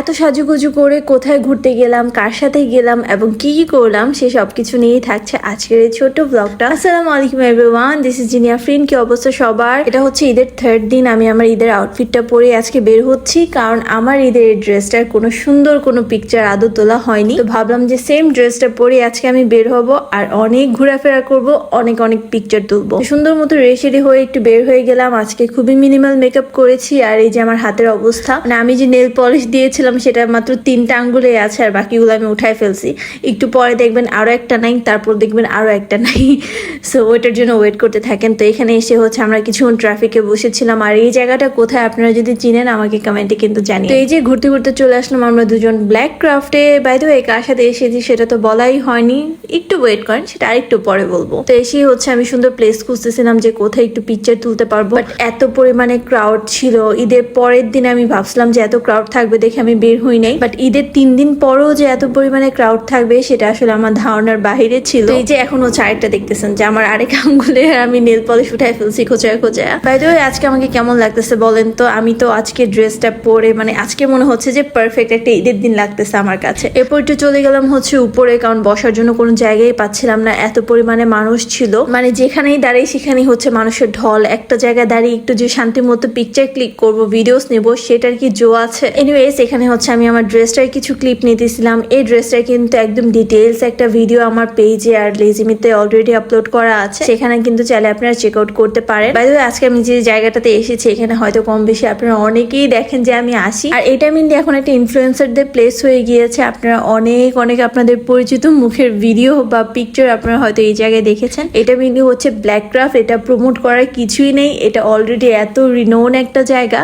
এত সাজুগুজু করে কোথায় ঘুরতে গেলাম, কার সাথে গেলাম এবং কি কি করলাম, সে সব কিছু নিয়েই থাকছে আজকের এই ছোট্ট ব্লগটা আসসালামু আলাইকুম everyone this is Zinia friend কি অবস্থা সবার? এটা হচ্ছে ঈদের থার্ড দিন, আমি আমার ঈদের আউটফিটটা পরে আজকে বের হচ্ছি, কারণ আমার ঈদের এই ড্রেসটার কোনো সুন্দর কোনো পিকচার আদৌ তোলা হয়নি। তো ভাবলাম যে সেম ড্রেসটা পরে আজকে আমি বের হব আর অনেক ঘোরাফেরা করব, অনেক অনেক পিকচার তুলবো। সুন্দর মতো রেশিডি হয়ে একটু বের হয়ে গেলাম, আজকে খুবই মিনিমাল মেকআপ করেছি আর এই যে আমার হাতের অবস্থা। মানে আমি যে নেল পলিশ দিয়েছিলাম সেটা মাত্র তিনটা আঙ্গুলে আছে আর বাকিগুলো আমি উঠায় ফেলছি। একটু পরে দেখবেন আরও একটা নাই, তারপর দেখবেন আরও একটা নাই। সো ওইটার জন্য ওয়েট করতে থাকেন। তো এখানে এসে হচ্ছে আমরা কিছুক্ষণ ট্রাফিকে বসেছিলাম। আর এই জায়গাটা কোথায় আপনারা যদি চিনেন, আমাকে কমেন্টে কিন্তু জানি তো এই যে ঘুরতে ঘুরতে চলে আসলাম আমরা দুজন ব্ল্যাক ক্রাফটে বাই দ্য কার সাথে এসেছি সেটা তো বলাই হয়নি। একটু ওয়েট করেন, সেটা আরেকটু পরে বলব। তো এসেই হচ্ছে আমি সুন্দর প্লেস খুঁজতেছিলাম যে কোথায় একটু পিকচার তুলতে পারব। বাট এত পরিমাণে ক্রাউড ছিল। ঈদের পরের দিন আমি ভাবছিলাম যে এত ক্রাউড থাকবে দেখে আমি বের হই নাই। বাট ঈদের তিন দিন পরেও যে এত পরিমাণে ক্রাউড থাকবে, সেটা আসলে আমার ধারণার বাহিরে ছিল। এই যে এখন আরেকটা দেখতেছেন, যে আমার আরেক আঙ্গুলে আমি নেল পলিশ উঠাই ফেলছি খোঁচায় খোঁচায়। বাই দ্য আজকে আমাকে কেমন লাগতেছে বলেন তো? আমি তো আজকে ড্রেসটা পরে মানে আজকে মনে হচ্ছে যে পারফেক্ট একটা ঈদের দিন লাগতেছে আমার কাছে। এরপর একটু চলে গেলাম হচ্ছে উপরে, কারণ বসার জন্য কোনো জায়গায় পাচ্ছিলাম না, এত পরিমাণে মানুষ ছিল। মানে যেখানেই দাঁড়িয়ে সেখানেই হচ্ছে মানুষের ঢল। একটা জায়গায় দাঁড়িয়ে একটু যে শান্তি মতো পিকচার ক্লিক করব ভিডিওস নেব, সেটার কি জো আছে? এনিওয়েজ এখানে হচ্ছে আমি আমার ড্রেসটার কিছু ক্লিপ নিতেছিলাম। এই ড্রেসটার কিন্তু একদম ডিটেলস একটা ভিডিও আমার পেজে আর লেজিমিতে অলরেডি আপলোড করা আছে। সেখানে কিন্তু চাইলে আপনারা চেক আউট করতে পারেন। বাই আজকে আমি যে জায়গাটাতে এসেছি, এখানে হয়তো কম বেশি আপনারা অনেকেই দেখেন যে আমি আসি। আর এটা মিনলি এখন একটা ইনফ্লুয়েন্সারদের প্লেস হয়ে গিয়েছে। আপনারা অনেক অনেক আপনাদের পরিচিত মুখের ভিডিও বা পিকচার আপনারা হয়তো এই জায়গায় দেখেছেন। এটা মিনলি হচ্ছে ব্ল্যাক ক্রাফট এটা প্রমোট করার কিছুই নেই। এটা অলরেডি এত রিনোন একটা জায়গা,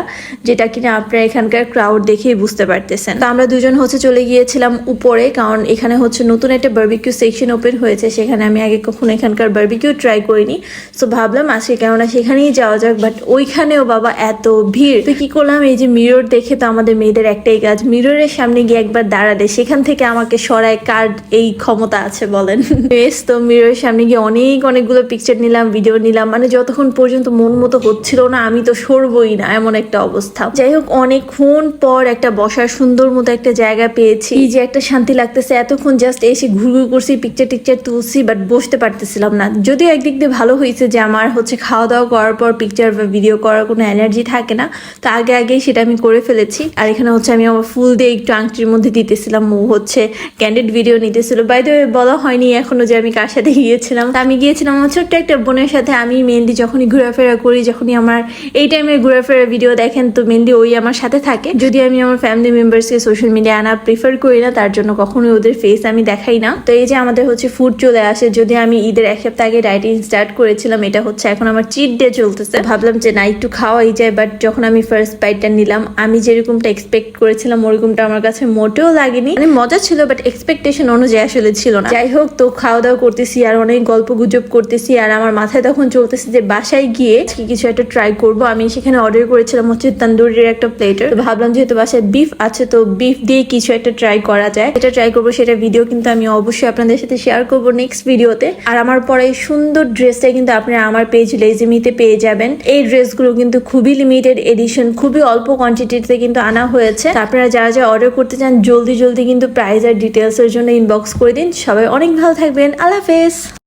যেটা কিনা আপনারা এখানকার ক্রাউড দেখেই বুঝতে পারতেছেন তো আমরা দুজন হচ্ছে চলে গিয়েছিলাম উপরে, কারণ এখানে হচ্ছে নতুন একটা বার্বিকিউ সেকশন ওপেন হয়েছে, সেখানে আমি আগে কখনো এখানকার বার্বিকিউ ট্রাই করিনি। সো ভাবলাম আজকে কেননা সেখানেই যাওয়া যাক বাট ওইখানেও বাবা এত ভিড়। তো কি করলাম, এই যে মিরর দেখে তো আমাদের মেয়েদের একটাই কাজ মিররের সামনে গিয়ে একবার দাঁড়ালে, সেখান থেকে আমাকে সরায় কার এই ক্ষমতা আছে বলেন। বেশ তো মিররের সামনে গিয়ে অনেক অনেকগুলো পিকচার নিলাম ভিডিও নিলাম মানে যতক্ষণ পর্যন্ত মন মতো হচ্ছিল না, আমি তো সরবই না, এমন একটা অবস্থা। যাই হোক, অনেকক্ষণ পর একটা বসার সুন্দর মতো একটা জায়গা পেয়েছি। এই যে একটা শান্তি লাগতেছে, এতক্ষণ জাস্ট এসে ঘুরঘুর করছি পিকচার টিকচার তুলছি বাট বসতে পারতেছিলাম না। যদিও একদিক দিয়ে ভালো হয়েছে যে আমার হচ্ছে খাওয়া দাওয়া করার পর পিকচার বা ভিডিও করার কোনো এনার্জি থাকে না, তো আগে আগেই সেটা আমি করে ফেলেছি। আর এখানে হচ্ছে আমি আমার ফুল দিয়ে একটু আংটির মধ্যে দিতেছিলাম, ও হচ্ছে ক্যান্ডিড ভিডিও নিতেছিল। বাই বলা হয়নি এখনও যে আমি কার সাথে গিয়েছিলাম। তা আমি গিয়েছিলাম আমার ছোট্ট একটা বোনের সাথে, আমি মেনলি যখনই ঘোরাফেরা করি, যখনই আমার এই টাইমে ঘোরাফেরা ভিডিও দেখেন, তো মেনলি ওই আমার সাথে থাকে। যদি আমি আমার ফ্যামিলি মেম্বার্সকে সোশ্যাল মিডিয়া আনা প্রিফার করি না, তার জন্য কখনোই ওদের ফেস আমি দেখাই না। তো এই যে আমাদের হচ্ছে ফুড চলে আসে, যদি আমি ঈদের এক সপ্তাহ আগে ডাইটিং স্টার্ট করেছিলাম, এটা হচ্ছে এখন আমার চিট ডে চলতেছে। ভাবলাম যে না, একটু খাওয়াই যায় বাট যখন আমি ফার্স্ট বাইটটা নিলাম, আমি যেরকমটা এক্সপেক্ট করেছিলাম, ওরকমটা আমার কাছে মোটেও লাগেনি। মানে মজা ছিল বাট এক্সপেকটেশন অনুযায়ী আসলে ছিল না। যাই হোক, তো খাওয়া দাওয়া করতেছি, আর অনেক গল্প গুজব করতেছি, আর আমার মাথায় তখন চলতেছে যে বাসায় গিয়ে কিছু একটা ট্রাই করব। আমি সেখানে অর্ডার করেছিলাম হচ্ছে তন্দুরির একটা প্লেটার ভাবলাম যেহেতু বাসায় বিফ আছে, তো বিফ দিয়ে কিছু একটা ট্রাই করা যায়। এটা ট্রাই করব সেটা ভিডিও কিন্তু আমি অবশ্যই আপনাদের সাথে শেয়ার করব নেক্সট ভিডিওতে আর আমার পরে সুন্দর ড্রেসটা কিন্তু আপনারা আমার পেজ লেজিমিতে পেয়ে যাবেন। এই ড্রেসগুলো কিন্তু খুবই লিমিটেড এডিশন খুবই অল্প কোয়ান্টিটিতে কিন্তু আনা হয়েছে। আপনারা যারা যারা অর্ডার করতে চান, জলদি জলদি কিন্তু প্রাইস আর ডিটেলস এর জন্য ইনবক্স করে দিন। সবাই অনেক ভালো থাকবেন। আল্লাহ হাফেজ।